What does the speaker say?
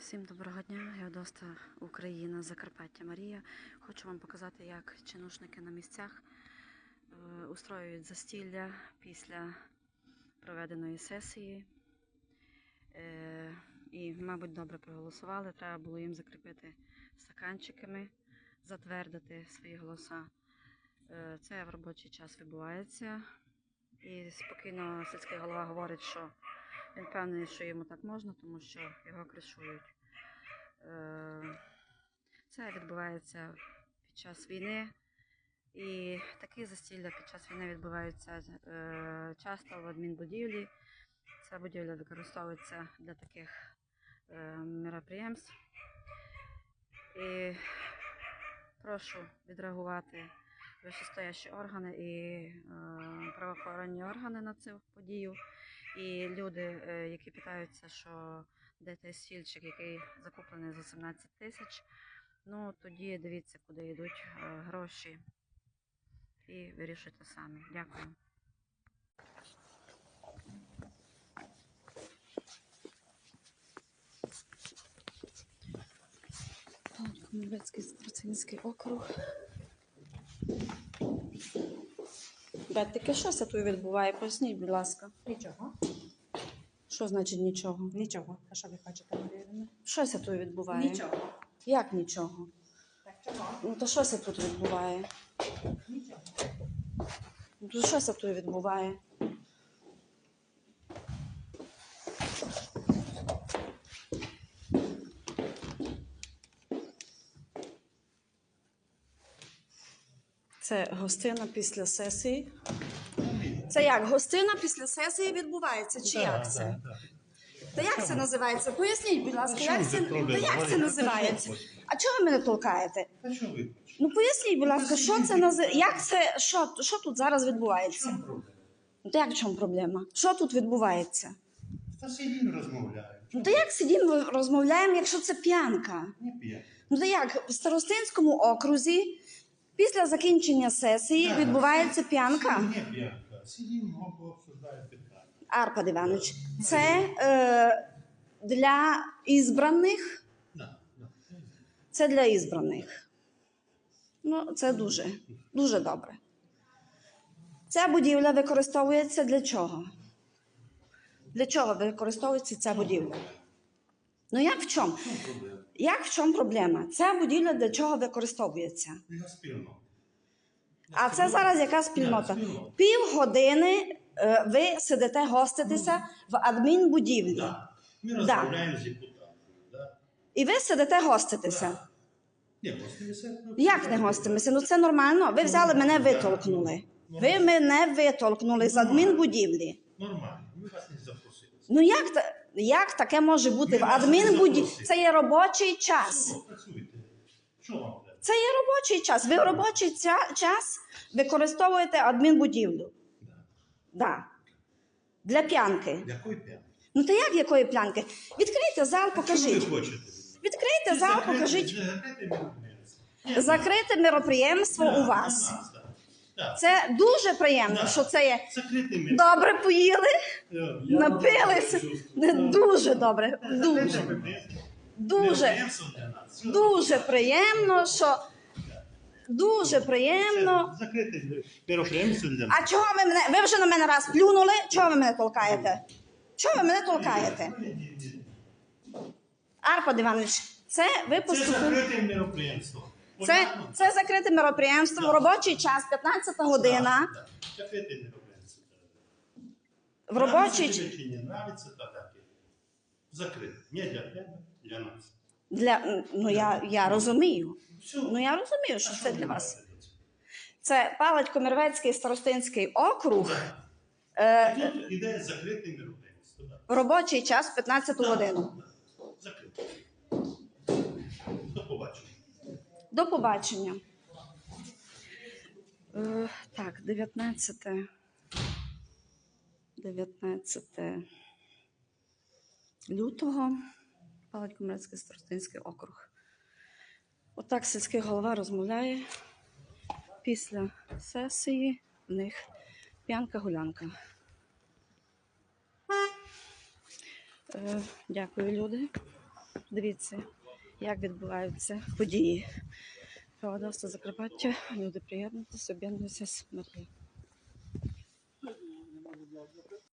Всім доброго дня, я Доста Україна, Закарпаття Марія. Хочу вам показати, як чинушники на місцях е, устроюють застілля після проведеної сесії. Е, і, мабуть, добре проголосували. Треба було їм закріпити стаканчиками, затвердити свої голоса. Е, це в робочий час відбувається. І спокійно сільський голова говорить, що він певний, що йому так можна, тому що його кришують. Е, Це відбувається під час війни. І такі застілля під час війни відбуваються е, часто в адмінбудівлі. Ця будівля використовується для таких е, мероприємств. І прошу відреагувати вищестоящі органи і правоохоронні органи на цю подію. І люди, е, які питаються, що де той стільчик, який закуплений за 17 тисяч, ну тоді дивіться, куди йдуть е, гроші. І вирішуйте самі. Дякую. Комельецький Страцинський округ. Бетики, що це тут відбуває? Поясніть, будь ласка. Нічого, Що значить нічого? нічого. А що ви хочете, Марія Що це тут відбуває? Нічого. Як нічого? Так чого? Ну то що це тут відбуває? Нічого. Ну то що це тут відбуває? Це гостина після сесії. Це як? Гостина після сесії відбувається? Чи як це? Та як це називається? Поясніть, будь ласка, як це, та як це називається? А чого ви мене толкаєте? Ну поясніть, будь ласка, що це назив... як це, що, що тут зараз відбувається? Ну то як в чому проблема? Що тут відбувається? Та сидім розмовляємо. Ну то як сидімо розмовляємо, якщо це п'янка? Не п'є. Ну то як в старостинському окрузі після закінчення сесії відбувається п'янка? Не п'янка. Сидім, обсуждаємо питання. Арпад Іванович, це е, для ізбраних. Це для ізбраних. Ну, це дуже, дуже добре. Ця будівля використовується для чого? Для чого використовується ця будівля? Ну як в чому? Як в чому проблема? Ця будівля для чого використовується? Для спільноти. А це зараз яка спільнота? Півгодини е, ви сидите гоститеся в адмінбудівлі. Да. Ми розмовляємо з депутатами. Да. І ви сидите гоститеся. Не, гостимося. Як не гостимося? Ну це нормально. Ви взяли мене витолкнули. Ви мене витолкнули з адмінбудівлі. Нормально. Ми вас не запросили. Ну як, та- як таке може бути в запросили. Це є робочий час. Це є робочий час. Ви в робочий час використовуєте адмінбудівлю. Да. Для п'янки. Якої п'янки? Ну то як якої п'янки? Відкрийте зал, покажіть. Відкрийте зал, покажіть. закрите. Мероприємство у вас. Це дуже приємно, що це є. Добре поїли, напилися. Дуже добре. Дуже. Дуже. Дуже приємно, що дуже приємно. Закрите мероприятие для нас. А чого ви мене? Ви вже на мене раз плюнули? Чого ви мене толкаєте? Чого ви мене толкаєте? Арпад Іванович, це ви Це закрите мероприятие. Це, це закрите мероприємство в робочий час, 15 година. Закрите мероприятие. В робочий час. чи не нравится, то так. і. Закрите. Не для тебе, для нас. Для ну я, я розумію. Все. Ну я розумію, що А це для вас. Це Палать Комірвецький старостинський округ. Да. Е, Тут іде. Да. в робочий час 15 годину. Да. Закрите. До побачення. До побачення. Е, так, 19. 19 лютого. Палать Комірецький старостинський округ. Отак сільський голова розмовляє. Після сесії в них п'янка-гулянка. Е, дякую, люди. Дивіться, як відбуваються події. Проводовство Закарпаття, люди приєднуйтесь, об'єднуйтесь, Марія.